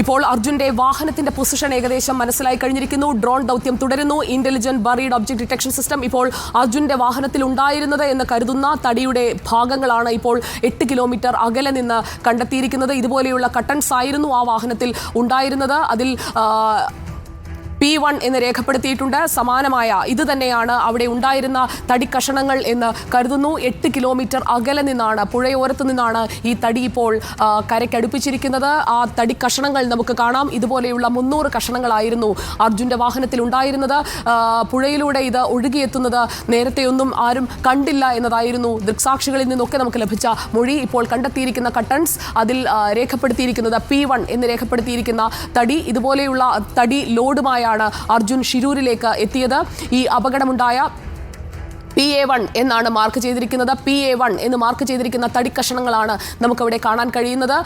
ഇപ്പോൾ അർജുന്റെ വാഹനത്തിന്റെ പൊസിഷൻ ഏകദേശം മനസ്സിലായി കഴിഞ്ഞിരിക്കുന്നു. ഡ്രോൺ ദൗത്യം തുടരുന്നു. Intelligent buried object detection system ഇപ്പോൾ അർജുന്റെ വാഹനത്തിൽ ഉണ്ടായിരുന്നത് എന്ന് കരുതുന്ന തടിയുടെ ഭാഗങ്ങളാണ് ഇപ്പോൾ എട്ട് കിലോമീറ്റർ അകലെ നിന്ന് കണ്ടെത്തിയിരിക്കുന്നത്. ഇതുപോലെയുള്ള കട്ടൺസ് ആയിരുന്നു ആ വാഹനത്തിൽ ഉണ്ടായിരുന്നത്. അതിൽ പി വൺ എന്ന് രേഖപ്പെടുത്തിയിട്ടുണ്ട്. സമാനമായ ഇത് തന്നെയാണ് അവിടെ ഉണ്ടായിരുന്ന തടിക്കഷണങ്ങൾ എന്ന് കരുതുന്നു. എട്ട് കിലോമീറ്റർ അകലെ നിന്നാണ് പുഴയോരത്ത് നിന്നാണ് ഈ തടി ഇപ്പോൾ കരയ്ക്കടുപ്പിച്ചിരിക്കുന്നത്. ആ തടി കഷണങ്ങൾ നമുക്ക് കാണാം. ഇതുപോലെയുള്ള മുന്നൂറ് കഷണങ്ങളായിരുന്നു അർജുന്റെ വാഹനത്തിൽ ഉണ്ടായിരുന്നത്. പുഴയിലൂടെ ഇത് ഒഴുകിയെത്തുന്നത് നേരത്തെയൊന്നും ആരും കണ്ടില്ല എന്നതായിരുന്നു ദൃക്സാക്ഷികളിൽ നിന്നൊക്കെ നമുക്ക് ലഭിച്ച മൊഴി. ഇപ്പോൾ കണ്ടെത്തിയിരിക്കുന്ന കട്ടൺസ് അതിൽ രേഖപ്പെടുത്തിയിരിക്കുന്നത് പി വൺ എന്ന് രേഖപ്പെടുത്തിയിരിക്കുന്ന തടി. ഇതുപോലെയുള്ള തടി ലോഡുമായാണ് അർജുൻ ഷിരൂരിലേക്ക് എത്തിയത്. ഈ അപകടമുണ്ടായ പി എ വൺ എന്നാണ് മാർക്ക് ചെയ്തിരിക്കുന്നത്. പി എ വൺ എന്ന് മാർക്ക് ചെയ്തിരിക്കുന്ന തടിക്കഷണങ്ങളാണ് നമുക്കവിടെ കാണാൻ കഴിയുന്നത്.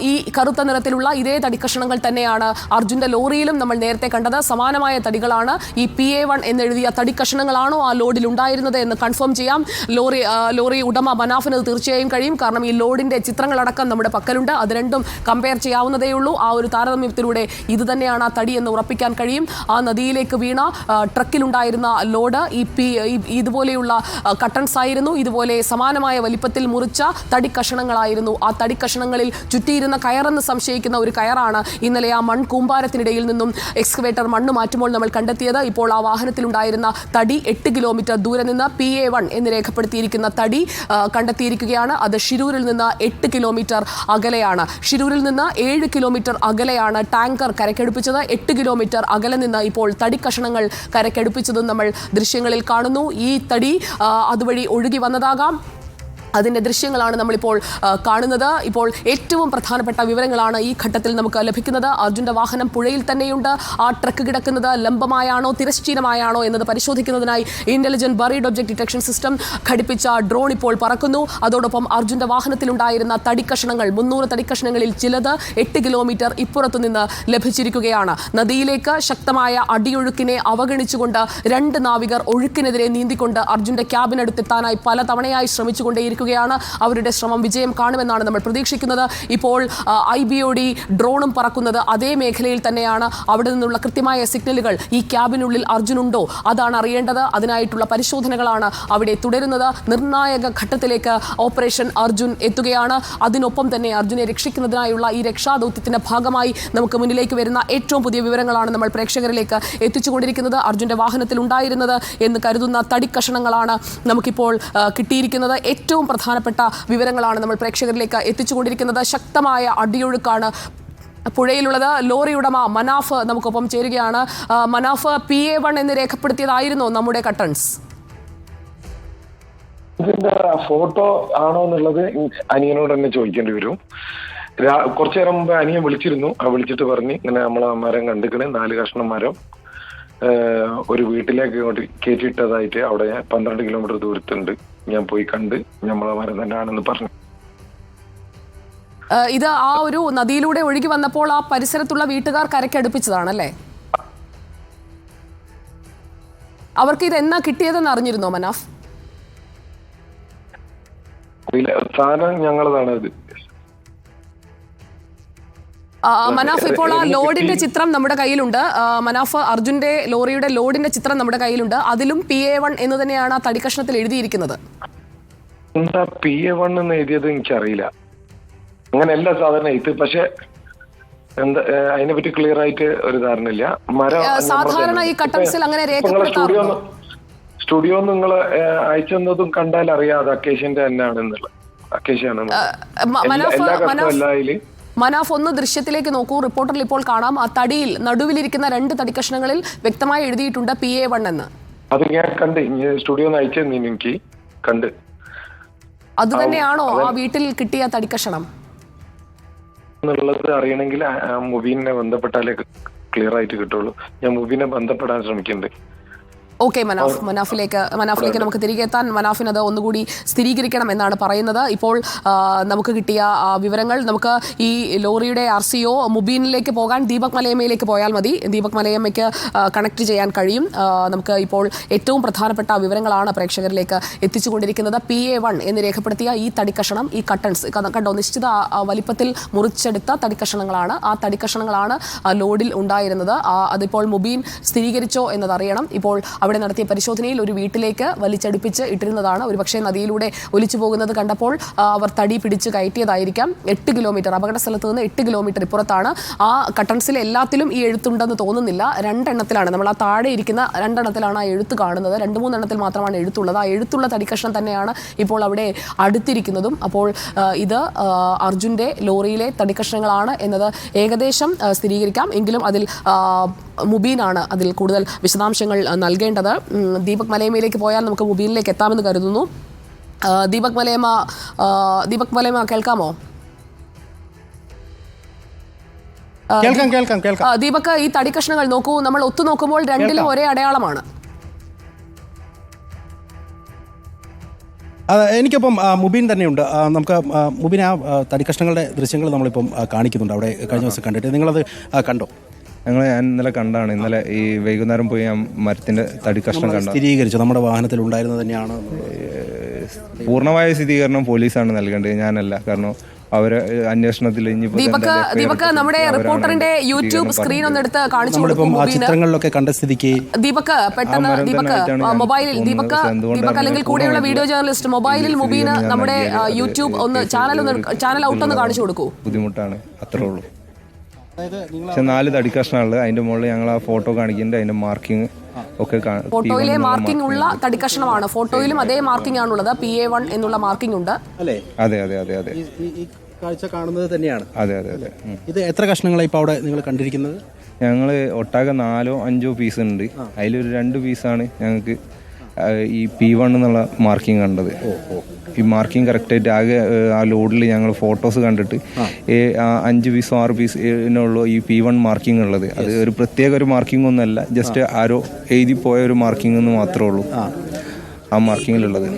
ഈ കറുത്ത നിറത്തിലുള്ള ഇതേ തടിക്കഷണങ്ങൾ തന്നെയാണ് അർജുന്റെ ലോറിയിലും നമ്മൾ നേരത്തെ കണ്ടത്. സമാനമായ തടികളാണ് ഈ പി എ വൺ എന്നെഴുതിയ തടിക്കഷണങ്ങളാണോ ആ ലോഡിൽ ഉണ്ടായിരുന്നത് എന്ന് കൺഫേം ചെയ്യാം. ലോറി ലോറി ഉടമ മനാഫിന് തീർച്ചയായും കഴിയും. കാരണം ഈ ലോഡിന്റെ ചിത്രങ്ങളടക്കം നമ്മുടെ പക്കലുണ്ട്. അത് രണ്ടും കമ്പയർ ചെയ്യാവുന്നതേ ഉള്ളൂ. ആ ഒരു താരതമ്യത്തിലൂടെ ഇത് തന്നെയാണ് ആ തടി എന്ന് ഉറപ്പിക്കാൻ കഴിയും. ആ നദിയിലേക്ക് വീണ ട്രക്കിലുണ്ടായിരുന്ന ലോഡ് ഈ പി ഈ- ഇതുപോലെയുള്ള കട്ടൺസ് ആയിരുന്നു. ഇതുപോലെ സമാനമായ വലിപ്പത്തിൽ മുറിച്ച തടിക്കഷണങ്ങളായിരുന്നു. ആ തടിക്കഷണങ്ങളിൽ ചുറ്റിയിരുന്ന കയറെന്ന് സംശയിക്കുന്ന ഒരു കയറാണ് ഇന്നലെ ആ മൺ കൂമ്പാരത്തിനിടയിൽ നിന്നും എക്സ്കവേറ്റർ മണ്ണ് മാറ്റുമ്പോൾ നമ്മൾ കണ്ടെത്തിയത്. ഇപ്പോൾ ആ വാഹനത്തിലുണ്ടായിരുന്ന തടി എട്ട് കിലോമീറ്റർ ദൂരെ നിന്ന് പി എ വൺ എന്ന് രേഖപ്പെടുത്തിയിരിക്കുന്ന തടി കണ്ടെത്തിയിരിക്കുകയാണ്. അത് ഷിരൂരിൽ നിന്ന് എട്ട് കിലോമീറ്റർ അകലെയാണ്. ഷിരൂരിൽ നിന്ന് ഏഴ് കിലോമീറ്റർ അകലെയാണ് ടാങ്കർ കരക്കെടുപ്പിച്ചത് എട്ട് കിലോമീറ്റർ അകലെ നിന്ന് ഇപ്പോൾ തടിക്കഷണങ്ങൾ കരക്കെടുപ്പിച്ചതും നമ്മൾ ദൃശ്യങ്ങളിൽ കാണുന്നു. ഈ തടി അതുവഴി ഒഴുകി വന്നതാകാം. അതിന്റെ ദൃശ്യങ്ങളാണ് നമ്മളിപ്പോൾ കാണുന്നത്. ഇപ്പോൾ ഏറ്റവും പ്രധാനപ്പെട്ട വിവരങ്ങളാണ് ഈ ഘട്ടത്തിൽ നമുക്ക് ലഭിക്കുന്നത്. അർജുന്റെ വാഹനം പുഴയിൽ തന്നെയുണ്ട്. ആ ട്രക്ക് കിടക്കുന്നത് ലംബമായാണോ തിരശ്ചീനമായാണോ എന്നത് പരിശോധിക്കുന്നതിനായി intelligent buried object detection system ഘടിപ്പിച്ച ഡ്രോൺ ഇപ്പോൾ പറക്കുന്നു. അതോടൊപ്പം അർജുന്റെ വാഹനത്തിലുണ്ടായിരുന്ന തടിക്കഷണങ്ങൾ മുന്നൂറ് തടിക്കഷണങ്ങളിൽ ചിലത് എട്ട് കിലോമീറ്റർ ഇപ്പുറത്തു നിന്ന് ലഭിച്ചിരിക്കുകയാണ്. നദിയിലേക്ക് ശക്തമായ അടിയൊഴുക്കിനെ അവഗണിച്ചുകൊണ്ട് രണ്ട് നാവികർ ഒഴുക്കിനെതിരെ നീന്തിക്കൊണ്ട് അർജുന്റെ ക്യാബിനടുത്തെത്താനായി പലതവണയായി ശ്രമിച്ചുകൊണ്ടേയിരിക്കുകയാണ് അവരുടെ ശ്രമം വിജയം കാണുമെന്നാണ് നമ്മൾ പ്രതീക്ഷിക്കുന്നത്. ഇപ്പോൾ ഐ ബി ഒ ഡി ഡ്രോണും പറക്കുന്നത് അതേ മേഖലയിൽ തന്നെയാണ്. അവിടെ നിന്നുള്ള കൃത്യമായ സിഗ്നലുകൾ ഈ ക്യാബിനുള്ളിൽ അർജുനുണ്ടോ? അതാണ് അറിയേണ്ടത്. അതിനായിട്ടുള്ള പരിശോധനകളാണ് അവിടെ തുടരുന്നത്. നിർണായക ഘട്ടത്തിലേക്ക് ഓപ്പറേഷൻ അർജുൻ എത്തുകയാണ്. അതിനൊപ്പം തന്നെ അർജുനെ രക്ഷിക്കുന്നതിനായുള്ള ഈ രക്ഷാദൗത്യത്തിന്റെ ഭാഗമായി നമുക്ക് മുന്നിലേക്ക് വരുന്ന ഏറ്റവും പുതിയ വിവരങ്ങളാണ് നമ്മൾ പ്രേക്ഷകരിലേക്ക് എത്തിച്ചുകൊണ്ടിരിക്കുന്നത്. അർജുന്റെ വാഹനത്തിൽ ഉണ്ടായിരുന്നത് എന്ന് കരുതുന്ന തടിക്കഷണങ്ങളാണ് നമുക്കിപ്പോൾ കിട്ടിയിരിക്കുന്നത്. ഏറ്റവും പ്രധാനപ്പെട്ട വിവരങ്ങളാണ് നമ്മൾ പ്രേക്ഷകരിലേക്ക് എത്തിച്ചുകൊണ്ടിരിക്കുന്നത്. ശക്തമായ അടിയൊഴുക്കാണ് പുഴയിലുള്ളത്. ലോറി ഉടമ മനാഫ് നമുക്കൊപ്പം ചേരുകയാണ്. മനാഫ് പി എ വൺ എന്ന് രേഖപ്പെടുത്തിയതായിരുന്നു നമ്മുടെ കട്ടൺസ് ഇതിന്റെ ഫോട്ടോ ആണോ എന്നുള്ളത് അനിയനോട് തന്നെ ചോദിക്കേണ്ടി വരും. കുറച്ചു നേരം മുമ്പ് അനിയൻ വിളിച്ചിരുന്നു. വിളിച്ചിട്ട് പറഞ്ഞു ഇങ്ങനെ നമ്മളെ മരം കണ്ടിക്കണ് നാല് കഷ്ണം മരം. ഒരു വീട്ടിലേക്ക് ഇങ്ങോട്ട് കയറ്റിയിട്ടതായിട്ട് അവിടെ പന്ത്രണ്ട് കിലോമീറ്റർ ദൂരത്തുണ്ട്. ഞാൻ പോയി കണ്ട് നമ്മളെ മരം തന്നെയാണെന്ന് പറഞ്ഞു. ഇത് ആ ഒരു നദിയിലൂടെ ഒഴുകി വന്നപ്പോൾ ആ പരിസരത്തുള്ള വീട്ടുകാർ കരക്കടുപ്പിച്ചതാണല്ലേ? അവർക്ക് ഇത് എന്നാ കിട്ടിയതെന്ന് അറിഞ്ഞിരുന്നോ മനാഫ്? സാധനം ഞങ്ങളതാണ് ഇത് മനാഫ് ഇപ്പോൾ ആ ലോഡിന്റെ ചിത്രം നമ്മുടെ കയ്യിലുണ്ട്. മനാഫ് അർജുന്റെ ലോറിയുടെ ലോഡിന്റെ ചിത്രം നമ്മുടെ കയ്യിലുണ്ട്. അതിലും പി എ വൺ എന്ന് തന്നെയാണ് ആ തടിക്കഷ്ണത്തിൽ എഴുതിയിരിക്കുന്നത്. എന്താ പി എ വൺ എന്ന് എഴുതിയത് എനിക്കറിയില്ല. അങ്ങനെയല്ല സാധാരണ ഇത് പക്ഷെ എന്താ അതിനെ അതിനെപ്പറ്റി ക്ലിയർ ആയിട്ട് ഒരു ധാരണ ഇല്ല മരം സാധാരണ ഈ കട്ടൻസിൽ അങ്ങനെ സ്റ്റുഡിയോ? സ്റ്റുഡിയോ നിങ്ങൾ അയച്ചെന്നതും കണ്ടാൽ അറിയാം അത് അക്കേഷ്യന്റെ തന്നെയാണെന്നുള്ളത്. അക്കേഷ്യാണ് എല്ലാ കഷ്ടം എല്ലാ അതിൽ മനാഫ് ഒന്ന് ദൃശ്യത്തിലേക്ക് നോക്കൂ. റിപ്പോർട്ടറിൽ ഇപ്പോൾ കാണാം ആ തടിയിൽ നടുവിലിരിക്കുന്ന രണ്ട് തടിക്കഷ്ണങ്ങളിൽ വ്യക്തമായി എഴുതിയിട്ടുണ്ട് പി എ വൺ എന്ന്. അത് ഞാൻ കണ്ട്. സ്റ്റുഡിയോ അയച്ചു എനിക്ക്. കണ്ട്. അത് തന്നെയാണോ ആ വീട്ടിൽ കിട്ടിയ തടിക്കഷണം? എന്നുള്ളത് അറിയണമെങ്കിൽ മുബീനെ ബന്ധപ്പെട്ടാലേ ക്ലിയർ ആയിട്ട് കിട്ടുള്ളൂ. ഞാൻ മുബീനെ ബന്ധപ്പെടാൻ ശ്രമിക്കുന്നുണ്ട്. ഓക്കെ മനാഫ് മനാഫിലേക്ക് മനാഫിലേക്ക് നമുക്ക് തിരികെ എത്താൻ മനാഫിന് അത് ഒന്നുകൂടി സ്ഥിരീകരിക്കണം എന്നാണ് പറയുന്നത്. ഇപ്പോൾ നമുക്ക് കിട്ടിയ വിവരങ്ങൾ നമുക്ക് ഈ ലോറിയുടെ ആർ സി ഒ മുബീനിലേക്ക് പോകാൻ ദീപക് മലയമ്മയിലേക്ക് പോയാൽ മതി. ദീപക് മലയമ്മയ്ക്ക് കണക്ട് ചെയ്യാൻ കഴിയും. നമുക്ക് ഇപ്പോൾ ഏറ്റവും പ്രധാനപ്പെട്ട വിവരങ്ങളാണ് പ്രേക്ഷകരിലേക്ക് എത്തിച്ചുകൊണ്ടിരിക്കുന്നത്. പി എ വൺ എന്ന് രേഖപ്പെടുത്തിയ ഈ തടിക്കഷണം ഈ കട്ടൺസ് കണ്ടോ നിശ്ചിത വലിപ്പത്തിൽ മുറിച്ചെടുത്ത തടിക്കഷണങ്ങളാണ്. ആ തടിക്കഷണങ്ങളാണ് ലോഡിൽ ഉണ്ടായിരുന്നത്. അതിപ്പോൾ മുബീൻ സ്ഥിരീകരിച്ചോ എന്നതറിയണം. ഇപ്പോൾ അവിടെ നടത്തിയ പരിശോധനയിൽ ഒരു വീട്ടിലേക്ക് വലിച്ചടുപ്പിച്ച് ഇട്ടിരുന്നതാണ്. ഒരുപക്ഷെ നദിയിലൂടെ ഒലിച്ചു പോകുന്നത് കണ്ടപ്പോൾ അവർ തടി പിടിച്ച് കയറ്റിയതായിരിക്കാം. എട്ട് കിലോമീറ്റർ അപകട സ്ഥലത്ത് നിന്ന് എട്ട് കിലോമീറ്റർ ഇപ്പുറത്താണ്. ആ കട്ടൺസിൽ എല്ലാത്തിലും ഈ എഴുത്തുണ്ടെന്ന് തോന്നുന്നില്ല. രണ്ടെണ്ണത്തിലാണ്. നമ്മൾ ആ താഴെ ഇരിക്കുന്ന രണ്ടെണ്ണത്തിലാണ് ആ എഴുത്ത് കാണുന്നത്. രണ്ട് മൂന്നെണ്ണത്തിൽ മാത്രമാണ് എഴുത്തുള്ളത്. ആ എഴുത്തുള്ള തടിക്കഷ്ണം തന്നെയാണ് ഇപ്പോൾ അവിടെ അടുത്തിരിക്കുന്നതും. അപ്പോൾ ഇത് അർജുന്റെ ലോറിയിലെ തടിക്കഷ്ണങ്ങളാണ് എന്നത് ഏകദേശം സ്ഥിരീകരിക്കാം. എങ്കിലും അതിൽ മുബീനാണ് അതിൽ കൂടുതൽ വിശദാംശങ്ങൾ നൽകേണ്ടത്. ദീപക് മലയമയിലേക്ക് പോയാൽ നമുക്ക് മുബീനിലേക്ക് എത്താമെന്ന് കരുതുന്നു. ദീപക് മലയമ ദീപക് മലയമ കേൾക്കാമോ? കേൾക്കാം കേൾക്കാം കേൾക്കാം. ദീപക് ഈ തടിക്കഷ്ണങ്ങൾ നോക്കൂ. നമ്മൾ ഒത്തു നോക്കുമ്പോൾ രണ്ടിലും ഒരേ അടയാളമാണ്. എനിക്കിപ്പം മുബീൻ തന്നെയുണ്ട്. നമുക്ക് മുബീൻ ആ തടിക്കഷ്ണങ്ങളുടെ ദൃശ്യങ്ങൾ നമ്മളിപ്പം കാണിക്കുന്നുണ്ട്. അവിടെ കഴിഞ്ഞ ദിവസം കണ്ടിട്ട്. നിങ്ങളത് കണ്ടോ? ഞങ്ങൾ ഞാൻ ഇന്നലെ കണ്ടാണ്. ഇന്നലെ ഈ വൈകുന്നേരം പോയി ഞാൻ മരത്തിന്റെ തടി കഷ്ണം കണ്ട സ്ഥിരീകരിച്ചു. നമ്മുടെ വാഹനത്തിൽ ഉണ്ടായിരുന്നത് തന്നെയാണ് പൂർണമായ സ്ഥിരീകരണം പോലീസാണ് നൽകേണ്ടത്. ഞാനല്ല. കാരണം അവരെ അന്വേഷണത്തിൽ ദീപക് ദീപക് നമ്മുടെ റിപ്പോർട്ടറിന്റെ യൂട്യൂബ് സ്ക്രീൻ ഒന്ന് എടുത്ത് കാണിച്ചു ചിത്രങ്ങളിലൊക്കെ കണ്ട സ്ഥിതിക്ക് ദീപക് പെട്ടെന്ന് ദീപക് മൊബൈലിൽ. ദീപക് ദീപക് അല്ലെങ്കിൽ കൂടെയുള്ള വീഡിയോ ജേർണലിസ്റ്റ് മൊബൈലിൽ മുബീന് നമ്മുടെ യൂട്യൂബ് ഒന്ന് ചാനൽ ഒന്ന് ചാനൽ ഔട്ട് ഒന്ന് കാണിച്ചു കൊടുക്കൂ. ബുദ്ധിമുട്ടാണ്. അത്രേ ഉള്ളൂ. പക്ഷെ നാല് തടി കഷ്ണമുള്ളത് അതിന്റെ മുകളിൽ ഞങ്ങൾ ആ ഫോട്ടോ കാണിക്കുന്നുണ്ട്. അതിന്റെ മാർക്കിംഗ് ഒക്കെ ഫോട്ടോയിലെ മാർക്കിംഗ് ഉള്ള തടി കഷ്ണമാണ്. ഫോട്ടോയിലും അതേ മാർക്കിംഗ് ആണുള്ളത് പി എ വൺ എന്നുള്ള മാർക്കിംഗ് ഉണ്ട് അല്ലേ? അതെ അതെ അതെ അതെ. കാഴ്ച കാണുന്നത് തന്നെയാണ്. അതെ അതെ അതെ. ഇത് എത്ര കഷ്ണങ്ങളാണ് ഇപ്പോൾ അവിടെ നിങ്ങൾ കണ്ടിരിക്കുന്നത്? ഞങ്ങൾ ഒട്ടാകെ നാലോ അഞ്ചോ പീസ് ഉണ്ട്. അതിലൊരു രണ്ട് പീസാണ് ഞങ്ങൾക്ക് ഈ പി വൺ എന്നുള്ള മാർക്കിംഗ് കണ്ടത്. ഈ മാർക്കിംഗ് കറക്റ്റായിട്ട് ആകെ ആ ലോഡിൽ ഞങ്ങൾ ഫോട്ടോസ് കണ്ടിട്ട് ഈ അഞ്ച് പീസോ ആറ് പീസിനുള്ള ഈ പി വൺ മാർക്കിംഗ് ഉള്ളത്. അത് ഒരു പ്രത്യേക ഒരു മാർക്കിംഗ് ഒന്നല്ല ജസ്റ്റ് ആരോ എഴുതി പോയ ഒരു മാർക്കിംഗ് എന്ന് മാത്രമേ ഉള്ളൂ. ആ. മാർക്കിങ്ങിലുള്ളത്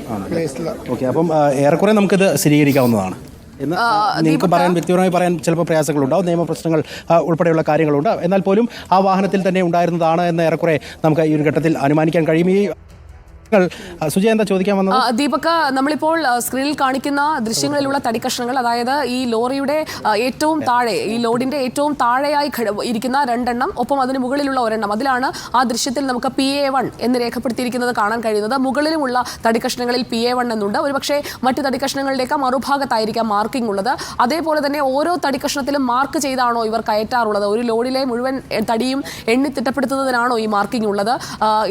ഓക്കെ അപ്പം ഏറെക്കുറെ നമുക്കിത് സ്ഥിരീകരിക്കാവുന്നതാണ്. എന്ന് നിങ്ങൾക്ക് പറയാൻ വ്യക്തിപരമായി പറയാൻ ചിലപ്പോൾ പ്രയാസങ്ങളുണ്ടാവും നിയമപ്രശ്നങ്ങൾ പ്രശ്നങ്ങൾ ഉൾപ്പെടെയുള്ള കാര്യങ്ങളുണ്ട് എന്നാൽ പോലും ആ വാഹനത്തിൽ തന്നെ ഉണ്ടായിരുന്നതാണ് എന്ന് ഏറെക്കുറെ നമുക്ക് ഈ ഒരു ഘട്ടത്തിൽ അനുമാനിക്കാൻ കഴിയും. ഈ ആ, സുജയ എന്താ ചോദിക്കാൻ വന്നത്? ദീപക് നമ്മളിപ്പോൾ സ്ക്രീനിൽ കാണിക്കുന്ന ദൃശ്യങ്ങളിലുള്ള തടിക്കഷ്ണങ്ങൾ അതായത് ഈ ലോറിയുടെ ഏറ്റവും താഴെ ഈ ലോഡിന്റെ ഏറ്റവും താഴെയായി ഇരിക്കുന്ന രണ്ടെണ്ണം ഒപ്പം അതിന് മുകളിലുള്ള ഒരെണ്ണം. അതിലാണ് ആ ദൃശ്യത്തിൽ നമുക്ക് പി എ വൺ എന്ന് രേഖപ്പെടുത്തിയിരിക്കുന്നത് കാണാൻ കഴിയുന്നത്. മുകളിലുമുള്ള തടിക്കഷ്ണങ്ങളിൽ പി എ വൺ എന്നുണ്ട്. ഒരുപക്ഷെ മറ്റ് തടിക്കഷ്ണങ്ങളുടെയൊക്കെ മറുഭാഗത്തായിരിക്കാം മാർക്കിംഗ് ഉള്ളത്. അതേപോലെ തന്നെ ഓരോ തടിക്കഷ്ണത്തിലും മാർക്ക് ചെയ്താണോ ഇവർ കയറ്റാറുള്ളത്? ഒരു ലോഡിലെ മുഴുവൻ തടിയും എണ്ണി തിട്ടപ്പെടുത്തുന്നതിനാണോ ഈ മാർക്കിംഗ് ഉള്ളത്?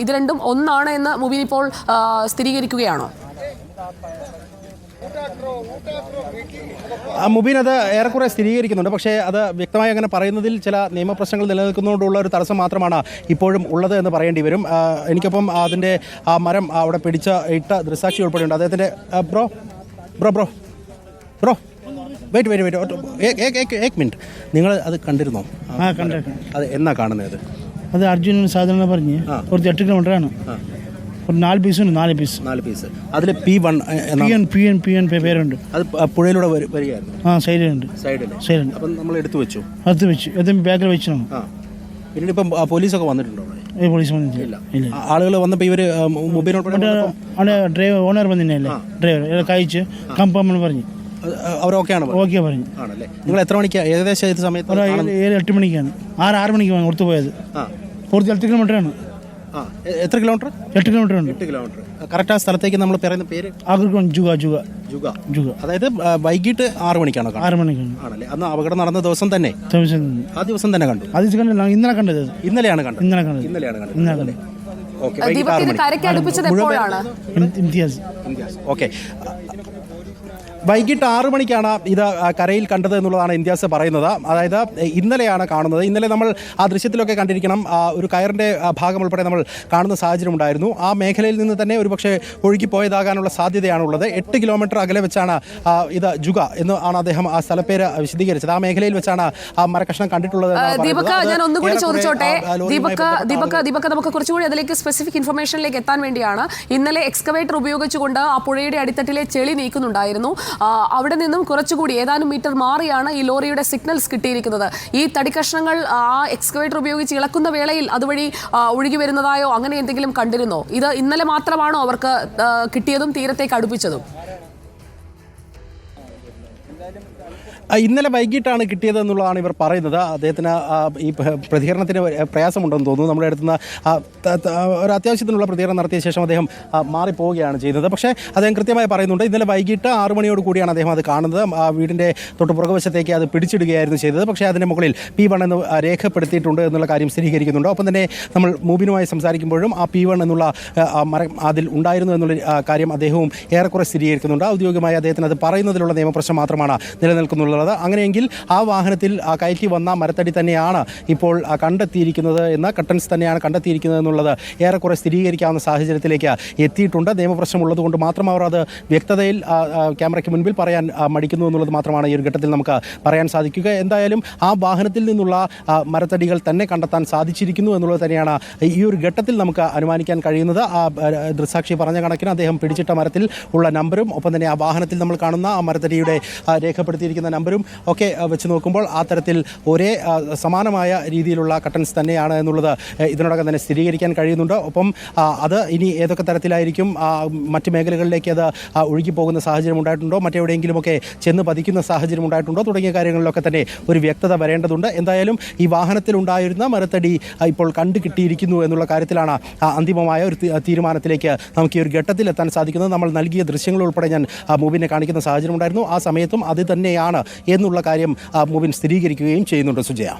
ഇത് രണ്ടും ഒന്നാണ് എന്ന് മുബീൻ ഇപ്പോൾ സ്ഥിരീകരിക്കുകയാണോ? ആ, മുബീൻ അത് ഏറെക്കുറെ സ്ഥിരീകരിക്കുന്നുണ്ട്. പക്ഷേ അത് വ്യക്തമായി അങ്ങനെ പറയുന്നതിൽ ചില നിയമപ്രശ്നങ്ങൾ നിലനിൽക്കുന്നതുകൊണ്ടുള്ള ഒരു തടസ്സം മാത്രമാണ് ഇപ്പോഴും ഉള്ളത് എന്ന് പറയേണ്ടി വരും. എനിക്കൊപ്പം അതിന്റെ ആ മരം അവിടെ പിടിച്ച ഇട്ട ദൃസാക്ഷി ഉൾപ്പെടെയുണ്ട്. അദ്ദേഹത്തിന്റെ bro bro bro bro wait wait wait ഏക് മിനിറ്റ് നിങ്ങൾ അത് കണ്ടിരുന്നോ? അത് എന്നാ കാണുന്നത്? അത് അർജുനൻ സാധാരണ പറഞ്ഞ് ഒരു എട്ട് കിലോമീറ്ററാണ് ഒരു നാല് പീസുണ്ട് നാല് പീസ്. നാല് പീസ്. അതിൽ P one P N P N P N പേരുണ്ട്. അത് പുഴയിലൂടെ വരു- വരികയായിരുന്നു. ആ സൈഡിലുണ്ട്. സൈഡിൽ സൈഡിലുണ്ട്. അപ്പം നമ്മൾ എടുത്തു വെച്ചു. എടുത്ത് വെച്ചു ഏതും ബാഗിൽ വെച്ചു ആ. പിന്നീട് ഇപ്പം പോലീസൊക്കെ വന്നിട്ടുണ്ടോ പോലീസ് ആളുകൾ വന്നപ്പോൾ ഇവർ മൊബൈൽ ഉൾപ്പെടെ അവിടെ ഡ്രൈവർ ഓണർ വന്നില്ലേ ഡ്രൈവർ കഴിച്ച് കമ്പമെന്ന് പറഞ്ഞു. ഓക്കെ പറഞ്ഞു. ആണല്ലേ. നിങ്ങൾ എത്ര മണിക്ക്? ഏകദേശം ഏത് സമയത്ത് ഏഴ് എട്ട് മണിക്കാണ്. ആറ് ആറ് മണിക്ക് കൊടുത്തു പോയത്. കുറച്ച് എട്ട് കിലോമീറ്ററാണ് എത്ര കിലോമീറ്റർ എട്ട് കിലോമീറ്റർ ഉണ്ട്. എട്ട് കിലോമീറ്റർ കറക്റ്റ് ആ സ്ഥലത്തേക്ക് നമ്മൾ പറയുന്ന പേര്? ആഗ്രഹം ജുഗ ജുഗ. ജുഗ. ജുഗ. അതായത് ആ, വൈകിട്ട് ആറ് മണിക്കാണോ ആറ് മണിക്കാണ്. ആണല്ലേ. അന്ന് അപകടം നടന്ന ദിവസം തന്നെ? ദിവസം ആ ദിവസം തന്നെ കണ്ടു. അത് കണ്ടില്ല ഇന്നലെ കണ്ടത്. ഇന്നലെയാണ് കണ്ടത്. ഇന്നലെ കണ്ടത്. ഇന്നലെയാണ് കണ്ടത്. ഇന്നലെ കണ്ടത്. Okay okay. വൈകിട്ട് ആറു മണിക്കാണ് ഇത് കരയിൽ കണ്ടത് എന്നുള്ളതാണ് ഇന്ത്യാസ് പറയുന്നത്. അതായത് ഇന്നലെയാണ് കാണുന്നത്. ഇന്നലെ നമ്മൾ ആ ദൃശ്യത്തിലൊക്കെ കണ്ടിരിക്കണം. ഒരു കയറിന്റെ ഭാഗം ഉൾപ്പെടെ നമ്മൾ കാണുന്ന സാഹചര്യം ഉണ്ടായിരുന്നു. ആ മേഖലയിൽ നിന്ന് തന്നെ ഒരുപക്ഷെ ഒഴുകിപ്പോയതാകാനുള്ള സാധ്യതയാണുള്ളത്. എട്ട് കിലോമീറ്റർ അകലെ വെച്ചാണ് ഇത് ജുഗ എന്ന് ആണ് അദ്ദേഹം ആ സ്ഥലപ്പേര് വിശദീകരിച്ചത്. ആ മേഖലയിൽ വെച്ചാണ് ആ മരക്കഷ്ണം കണ്ടിട്ടുള്ളത് ദീപക ഞാൻ ഒന്നുകൂടി ഏറെക്കുറെ, ചോദിച്ചോട്ടെ? ആ, ലോറിയുമായി ദീപക ദീപക ദീപക നമുക്ക് കുറച്ചുകൂടി അതിലേക്ക് സ്പെസിഫിക് ഇൻഫർമേഷനിലേക്ക് എത്താൻ വേണ്ടിയാണ്. ഇന്നലെ എക്സ്കവേറ്റർ ഉപയോഗിച്ചുകൊണ്ട് ആ പുഴയുടെ അടിത്തട്ടിലെ ചെളി നീക്കുന്നുണ്ടായിരുന്നു. അവിടെ നിന്നും കുറച്ചുകൂടി ഏതാനും മീറ്റർ മാറിയാണ് ഈ ലോറിയുടെ സിഗ്നൽസ് കിട്ടിയിരിക്കുന്നത്. ഈ തടിക്കഷ്ണങ്ങൾ ആ എക്സ്കവേറ്റർ ഉപയോഗിച്ച് ഇളക്കുന്ന വേളയിൽ അതുവഴി ഒഴുകി വരുന്നതായോ അങ്ങനെ എന്തെങ്കിലും കണ്ടിരുന്നോ? ഇത് ഇന്നലെ മാത്രമാണോ അവർക്ക് കിട്ടിയതും തീരത്തേക്ക് അടുപ്പിച്ചതും? ഇന്നലെ വൈകിട്ടാണ് കിട്ടിയത് എന്നുള്ളതാണ് ഇവർ പറയുന്നത്. അദ്ദേഹത്തിന് ഈ പ്രതികരണത്തിന് പ്രയാസമുണ്ടെന്ന് തോന്നുന്നു. നമ്മുടെ അടുത്ത് നിന്ന് ആ, ത- ത- ഒരു അത്യാവശ്യത്തിനുള്ള പ്രതികരണം നടത്തിയ ശേഷം അദ്ദേഹം മാറിപ്പോവുകയാണ് ചെയ്യുന്നത് പക്ഷേ അദ്ദേഹം കൃത്യമായി പറയുന്നുണ്ട് ഇന്നലെ വൈകിട്ട് ആറു മണിയോട് കൂടിയാണ് അദ്ദേഹം അത് കാണുന്നത്. ആ വീടിന്റെ തൊട്ട് പുറകുവശത്തേക്ക് അത് പിടിച്ചിടുകയായിരുന്നു ചെയ്തത്. പക്ഷേ അതിന്റെ മുകളിൽ പി വൺ എന്ന് രേഖപ്പെടുത്തിയിട്ടുണ്ട് എന്നുള്ള കാര്യം സ്ഥിരീകരിക്കുന്നുണ്ട്. ഒപ്പം തന്നെ നമ്മൾ മൂബിനുമായി സംസാരിക്കുമ്പോഴും ആ പി വൺ എന്നുള്ള മരം അതിൽ ഉണ്ടായിരുന്നു എന്നുള്ള കാര്യം അദ്ദേഹവും ഏറെക്കുറെ സ്ഥിരീകരിക്കുന്നുണ്ട്. ഔദ്യോഗികമായി അദ്ദേഹത്തിന് അത് പറയുന്നതിലുള്ള നിയമപ്രശ്നം മാത്രമാണ് നിലനിൽക്കുന്നുള്ളത് അങ്ങനെയെങ്കിൽ ആ വാഹനത്തിൽ കയറ്റി വന്ന മരത്തടി തന്നെയാണ് ഇപ്പോൾ കണ്ടെത്തിയിരിക്കുന്നത് എന്ന് കട്ടൻസ് തന്നെയാണ് കണ്ടെത്തിയിരിക്കുന്നത് എന്നുള്ളത് ഏറെക്കുറെ സ്ഥിരീകരിക്കാവുന്ന സാഹചര്യത്തിലേക്ക് എത്തിയിട്ടുണ്ട്. നിയമപ്രശ്നം ഉള്ളതുകൊണ്ട് മാത്രം അവർ അത് വ്യക്തതയിൽ ക്യാമറയ്ക്ക് മുൻപിൽ പറയാൻ മടിക്കുന്നു എന്നുള്ളത് മാത്രമാണ് ഈ ഒരു ഘട്ടത്തിൽ നമുക്ക് പറയാൻ സാധിക്കുക. എന്തായാലും ആ വാഹനത്തിൽ നിന്നുള്ള മരത്തടികൾ തന്നെ കണ്ടെത്താൻ സാധിച്ചിരിക്കുന്നു എന്നുള്ളത് തന്നെയാണ് ഈ ഒരു ഘട്ടത്തിൽ നമുക്ക് അനുമാനിക്കാൻ കഴിയുന്നത്. ആ ദൃസാക്ഷി പറഞ്ഞ കണക്കിന് അദ്ദേഹം പിടിച്ചിട്ട മരത്തിൽ ഉള്ള നമ്പറും ഒപ്പം തന്നെ ആ വാഹനത്തിൽ നമ്മൾ കാണുന്ന ആ മരത്തടിയുടെ രേഖപ്പെടുത്തിയിരിക്കുന്ന നമ്പറും ഒക്കെ വെച്ച് നോക്കുമ്പോൾ ആ തരത്തിൽ ഒരേ സമാനമായ രീതിയിലുള്ള കട്ടൻസ് തന്നെയാണ് എന്നുള്ളത് ഇതിനോടകം തന്നെ സ്ഥിരീകരിക്കാൻ കഴിയുന്നുണ്ട്. ഒപ്പം അത് ഇനി ഏതൊക്കെ തരത്തിലായിരിക്കും മറ്റ് മേഖലകളിലേക്ക് അത് ഒഴുകി ഒഴുകിപ്പോകുന്ന സാഹചര്യം ഉണ്ടായിട്ടുണ്ടോ? മറ്റെവിടെയെങ്കിലുമൊക്കെ ചെന്ന് പതിക്കുന്ന സാഹചര്യം ഉണ്ടായിട്ടുണ്ടോ? തുടങ്ങിയ കാര്യങ്ങളിലൊക്കെ തന്നെ ഒരു വ്യക്തത വരേണ്ടതുണ്ട്. എന്തായാലും ഈ വാഹനത്തിലുണ്ടായിരുന്ന മരത്തടി ഇപ്പോൾ കണ്ടു കിട്ടിയിരിക്കുന്നു എന്നുള്ള കാര്യത്തിലാണ് അന്തിമമായ ഒരു തീരുമാനത്തിലേക്ക് നമുക്ക് ഈ ഒരു ഘട്ടത്തിൽ എത്താൻ സാധിക്കുന്നത്. നമ്മൾ നൽകിയ ദൃശ്യങ്ങൾ ഉൾപ്പെടെ ഞാൻ ആ, മൂബിനെ കാണിക്കുന്ന സാഹചര്യം ഉണ്ടായിരുന്നു. ആ സമയത്തും അത് തന്നെയാണ് എന്നുള്ള കാര്യം മുബിൻ സ്ഥിരീകരിക്കുകയും ചെയ്യുന്നുണ്ട് സുജയ.